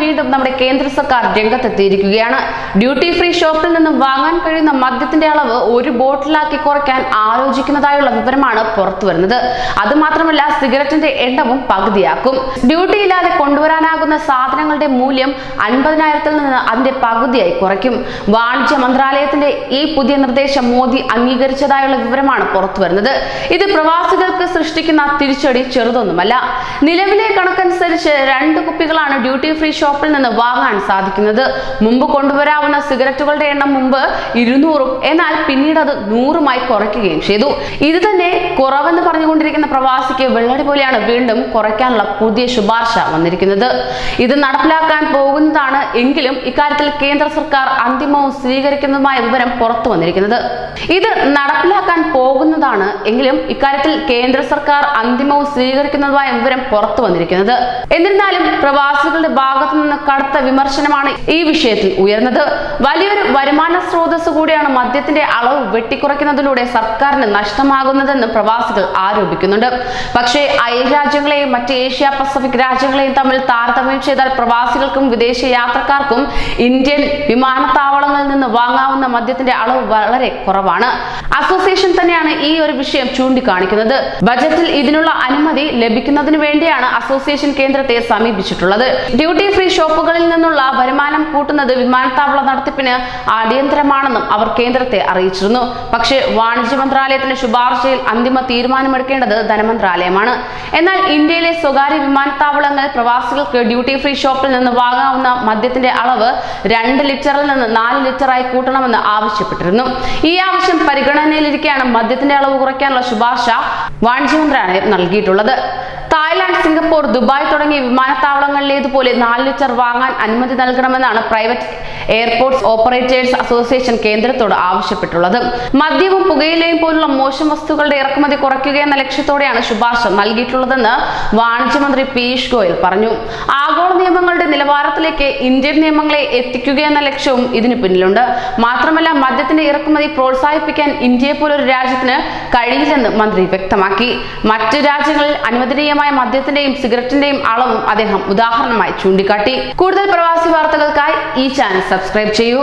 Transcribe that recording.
വീണ്ടും നമ്മുടെ കേന്ദ്ര സർക്കാർ രംഗത്തെത്തിയിരിക്കുകയാണ്. ഡ്യൂട്ടി ഫ്രീ ഷോപ്പിൽ നിന്നും വാങ്ങാൻ കഴിയുന്ന മദ്യത്തിന്റെ അളവ് ഒരു ബോട്ടിലാക്കി കുറയ്ക്കാൻ ആലോചിക്കുന്നതായുള്ള വിവരമാണ് പുറത്തു വരുന്നത്. അതുമാത്രമല്ല സിഗരറ്റിന്റെ എണ്ണവും പകുതിയാക്കും. ഡ്യൂട്ടി ഇല്ലാതെ കൊണ്ടുവരാനാകുന്ന സാധനങ്ങളുടെ മൂല്യം അൻപതിനായിരത്തിൽ നിന്ന് അതിന്റെ പകുതിയായി കുറയ്ക്കും. വാണിജ്യ മന്ത്രാലയത്തിന്റെ ഈ പുതിയ നിർദ്ദേശം മോദി അംഗീകരിച്ചതായുള്ള വിവരമാണ് പുറത്തു വരുന്നത്. ഇത് പ്രവാസികൾക്ക് സൃഷ്ടിക്കുന്ന തിരിച്ചടി ചെറുതൊന്നുമല്ല. നിലവിലെ കണക്കനുസരിച്ച് രണ്ട് കുപ്പികളാണ് ഡ്യൂട്ടി ഫ്രീ ഷോപ്പിൽ നിന്ന് വാങ്ങാൻ സാധിക്കുന്നത്. മുമ്പ് കൊണ്ടുവരാവുന്ന സിഗരറ്റുകളുടെ എണ്ണം മുമ്പ് ഇരുന്നൂറും എന്നാൽ പിന്നീട് അത് നൂറുമായി കുറയ്ക്കുകയും ചെയ്തു. ഇത് തന്നെ കുറവെന്ന് പറഞ്ഞുകൊണ്ടിരിക്കുന്ന പ്രവാസിക്ക് വെള്ളടി പോലെയാണ് വീണ്ടും കുറയ്ക്കാനുള്ള പുതിയ ശുപാർശ വന്നിരിക്കുന്നത്. ഇത് നടപ്പിലാക്കാൻ പോകുന്നതാണ് എങ്കിലും ഇക്കാര്യത്തിൽ കേന്ദ്ര സർക്കാർ അന്തിമവും സ്വീകരിക്കുന്നതുമായ വിവരം പുറത്തു വന്നിരിക്കുന്നത്. ഇത് നടപ്പിലാക്കാൻ പോകുന്നതാണ് എങ്കിലും ഇക്കാര്യത്തിൽ കേന്ദ്ര സർക്കാർ അന്തിമവും സ്വീകരിക്കുന്നതുമായ വിവരം പുറത്തു വന്നിരിക്കുന്നത്. എന്നിരുന്നാലും പ്രവാസികളുടെ ഭാഗത്തു നിന്ന് കടുത്ത വിമർശനമാണ് ഈ വിഷയത്തിൽ ഉയർന്നത്. വലിയൊരു വരുമാന സ്രോതസ് കൂടിയാണ് മദ്യത്തിന്റെ അളവ് വെട്ടിക്കുറയ്ക്കുന്നതിലൂടെ സർക്കാരിന് നഷ്ടമാകുന്നതെന്ന് പ്രവാസികൾ ആരോപിക്കുന്നുണ്ട്. പക്ഷേ അയൽ രാജ്യങ്ങളെയും മറ്റ് ഏഷ്യ പസഫിക് രാജ്യങ്ങളെയും തമ്മിൽ താരതമ്യം ചെയ്താൽ പ്രവാസികൾക്കും വിദേശ യാത്രക്കാർക്കും ഇന്ത്യൻ വിമാനത്താവളങ്ങളിൽ നിന്ന് വാങ്ങാവുന്ന മദ്യത്തിന്റെ അളവ് വളരെ കുറവാണ്. അസോസിയേഷൻ തന്നെയാണ് ഈ ഒരു വിഷയം ചൂണ്ടിക്കാണിക്കുന്നത്. ബജറ്റിൽ ഇതിനുള്ള അനുമതി ലഭിക്കുന്നതിന് വേണ്ടിയാണ് അസോസിയേഷൻ കേന്ദ്രത്തെ സമീപിച്ചിട്ടുള്ളത്. ഡ്യൂട്ടി ഫ്രീ ഷോപ്പുകളിൽ നിന്നുള്ള വരുമാനം കൂട്ടുന്നത് വിമാനത്താവള നടത്തിപ്പിന് അടിയന്തരമാണെന്നും അവർ കേന്ദ്രത്തെ അറിയിച്ചിരുന്നു. പക്ഷേ വാണിജ്യ മന്ത്രാലയത്തിന്റെ ശുപാർശയിൽ അന്തിമ തീരുമാനമെടുക്കേണ്ടത് ധനമന്ത്രാലയമാണ്. എന്നാൽ ഇന്ത്യയിലെ സ്വകാര്യ വിമാനത്താവളങ്ങൾ പ്രവാസികൾക്ക് ഡ്യൂട്ടി ഫ്രീ ഷോപ്പിൽ നിന്ന് വാങ്ങാവുന്ന മദ്യത്തിന്റെ അളവ് രണ്ട് ലിറ്ററിൽ നിന്ന് നാല് ലിറ്ററായി കൂട്ടണമെന്ന് ആവശ്യപ്പെട്ടിരുന്നു. ഈ ആവശ്യം പരിഗണനയിലിരിക്കെയാണ് മദ്യത്തിന്റെ അളവ് കുറയ്ക്കാനുള്ള ശുപാർശ വാണിജ്യ മന്ത്രാലയം നൽകിയിട്ടുള്ളത്. തായ്ലാന്റ് സിംഗപ്പൂർ ദുബായ് തുടങ്ങിയ വിമാനത്താവളങ്ങളിലേതുപോലെ നാല് ലിറ്റർ വാങ്ങാൻ അനുമതി നൽകണമെന്നാണ് പ്രൈവറ്റ് എയർപോർട്ട്സ് ഓപ്പറേറ്റേഴ്സ് അസോസിയേഷൻ കേന്ദ്രത്തോട് ആവശ്യപ്പെട്ടുള്ളത്. മദ്യവും പുകയിലയും പോലുള്ള മോശം വസ്തുക്കളുടെ ഇറക്കുമതി കുറയ്ക്കുക എന്ന ലക്ഷ്യത്തോടെയാണ് ശുപാർശ നൽകിയിട്ടുള്ളതെന്ന് വാണിജ്യമന്ത്രി പീയൂഷ് ഗോയൽ പറഞ്ഞു. ആഗോള നിയമങ്ങളുടെ നിലവാരത്തിലേക്ക് ഇന്ത്യൻ നിയമങ്ങളെ എത്തിക്കുക എന്ന ലക്ഷ്യവും ഇതിനു പിന്നിലുണ്ട്. മാത്രമല്ല മദ്യത്തിന്റെ ഇറക്കുമതി പ്രോത്സാഹിപ്പിക്കാൻ ഇന്ത്യയെ പോലൊരു രാജ്യത്തിന് കഴിയില്ലെന്ന് മന്ത്രി വ്യക്തമാക്കി. മറ്റ് രാജ്യങ്ങളിൽ അനുവദനീയമായ മദ്യത്തിന്റെയും സിഗരറ്റിന്റെയും അളവും അദ്ദേഹം ഉദാഹരണമായി ചൂണ്ടിക്കാട്ടി. കൂടുതൽ പ്രവാസി വാർത്തകൾക്കായി ഈ ചാനൽ സബ്സ്ക്രൈബ് ചെയ്യൂ.